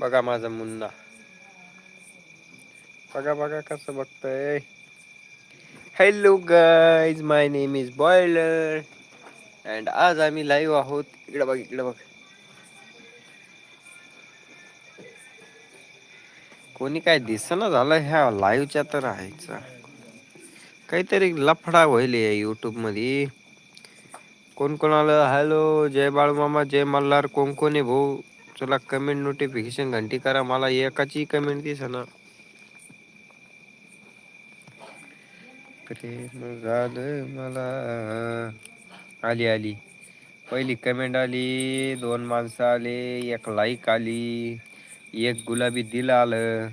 बघा माझा मुन्ना. बघा बघा कसं बघतय. Hello guys my name is boiler and आज आम्ही लाईव्ह आहोत. इकडं बघ इकडं बघ. कोणी काय दिसना झालं ह्या लाईव्हच्या तर राहायचा काहीतरी लफडा होईल युट्यूबमध्ये कोण कोणाला हॅलो जय बाळूमामा जय मल्हार कोण कोण भाऊ? चला कमेंट नोटिफिकेशन घंटी करा मला एकाची कमेंट दिस ना. प्रेम झालं मला. आली आली. पहिली कमेंट आली दोन माणसं आले एक लाईक आली एक गुलाबी दिल आलं.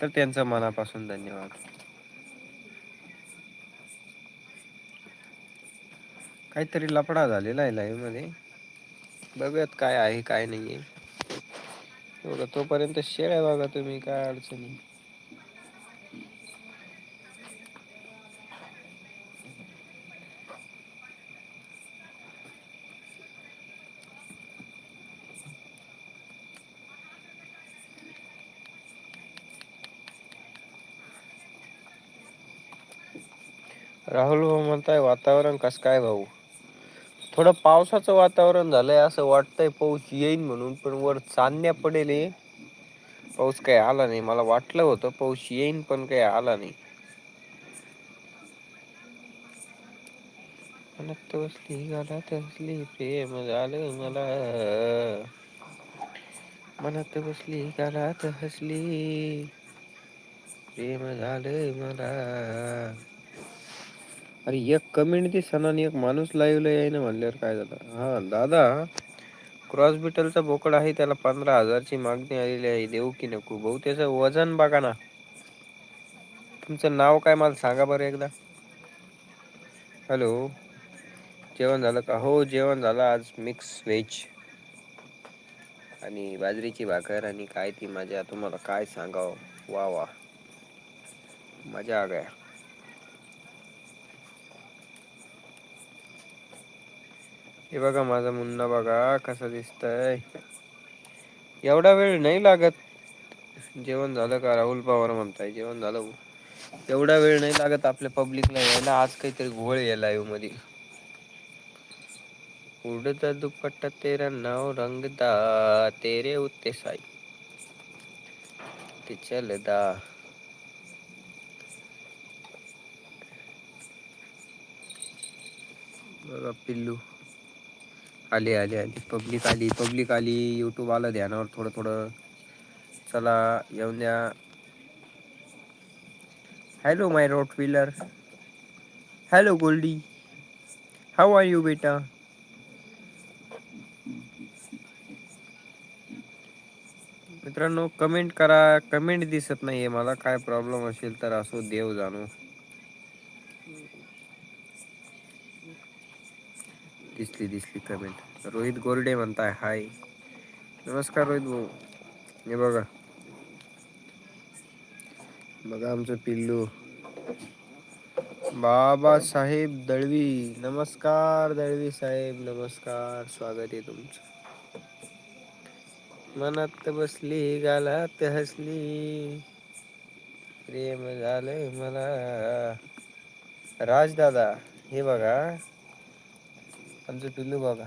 तर त्यांचा मनापासून धन्यवाद. काहीतरी लपडा झालेला आहे लाईव्हमध्ये. बघूयात काय आहे काय नाहीये. बघा तोपर्यंत शेळ्या बघा तुम्ही काय अडचणी राहुल भाऊ म्हणताय वातावरण कस काय भाऊ? थोडं पावसाचं वातावरण झालंय असं वाटतंय पाऊस येईन म्हणून पण वर चांदण्या पडेल पाऊस काही आला नाही मला वाटलं होतं पाऊस येईन पण काही आला नाही. म्हणत बसली गालात असली प्रेम झालं मला. मनात बसली घरात हसली प्रेम झालंय मला. अरे एक कम्युनिटी सणाने एक माणूस लाईवला आहे ना म्हणल्यावर काय झालं? हा दादा क्रॉस बिटलचा बोकड आहे त्याला पंधरा हजारची मागणी आलेली आहे देऊ की नको? भाऊ त्याचं वजन बघा ना. तुमचं नाव काय मला सांगा बरं एकदा. हॅलो जेवण झालं का? हो जेवण झालं. आज मिक्स व्हेज आणि बाजरीची भाकर आणि काय ती मजा? तुम्हाला काय सांगावं? वा वा. मजा आ गया. हे बघा माझा मुन्ना बघा कसा आहे एवढा वेळ नाही लागत. जेवण झालं का? राहुल पवार म्हणताय जेवण झालं हो. एवढा वेळ नाही लागत आपल्या पब्लिकला यायला. आज काहीतरी घोळ या येऊ मध्ये उडदा दुपट्टा तेरा नाव रंगदा तेरे उत्ते साई. ते चलदा बघा पिल्लू. आली आली आली. पब्लिक आली पब्लिक आली. यूट्यूब आलं ध्यानावर थोडं थोडं. चला येऊन द्या. Hello my road wheeler hello Goldy how are you बेटा मित्रांनो कमेंट करा. कमेंट दिसत नाही आहे मला. काय प्रॉब्लेम असेल तर असो देव जाणो. दिसली दिसली कमेंट रोहित गोरडे म्हणताय हाय. नमस्कार रोहित भाऊ. हे बघा. बघा आमचं पिल्लू. बाबासाहेब दळवी. नमस्कार दळवी साहेब नमस्कार. स्वागत आहे तुमचं. मनात बसली गालात हसली. प्रेम झालंय मला. राजदादा हे बघा. आमचं पिल्लू बघा.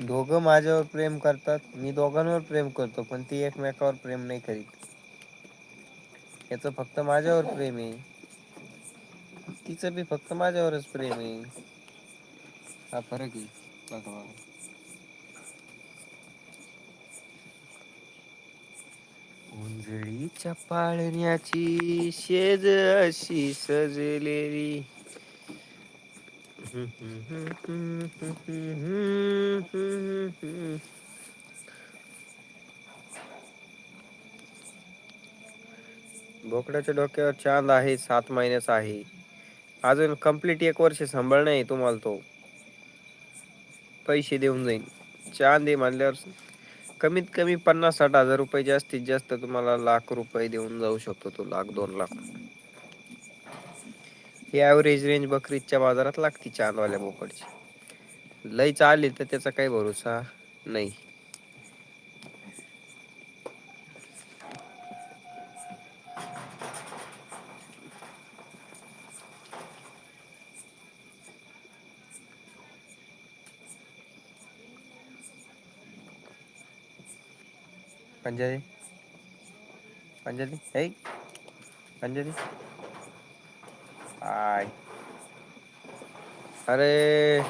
दोघं माझ्यावर प्रेम करतात मी दोघांवर प्रेम करतो पण ती एकमेकावर प्रेम नाही करीत. याच फक्त माझ्यावर प्रेम आहे. तिचं बी फक्त माझ्यावरच प्रेम आहे. हा फरक आहे. बघा उंजळीच्या पाळण्याची शेज अशी सजलेली. बोकड्याच्या डोक्यावर चांद आहे सात महिन्याचा आहे. अजून कंप्लीट एक वर्ष सांभाळण आहे तुम्हाला तो. पैसे देऊन जाईन. चांद आहे म्हणल्यावर कमीत कमी पन्नास साठ हजार रुपये जास्तीत जास्त तुम्हाला लाख रुपये देऊन जाऊ शकतो तो लाख दोन लाख ही ॲव्हरेज रेंज बकरीच्या बाजारात लागते चांदवाल्या बोकडची लय चालली तर त्याचा काही भरोसा नाही. अंजली पंजाबी. हे अंजली आय. अरे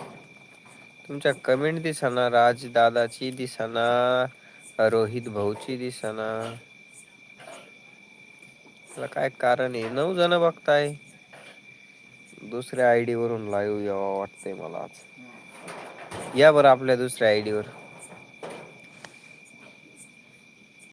तुमच्या कमेंट दिसना राजदादाची दिसना रोहित भाऊची दिसना. त्याला काय कारण आहे? नऊ जण बघताय. दुसऱ्या आयडी वरून लाईव्ह यावं वाटतंय मला आज. या बरं आपल्या दुसऱ्या आयडी वर.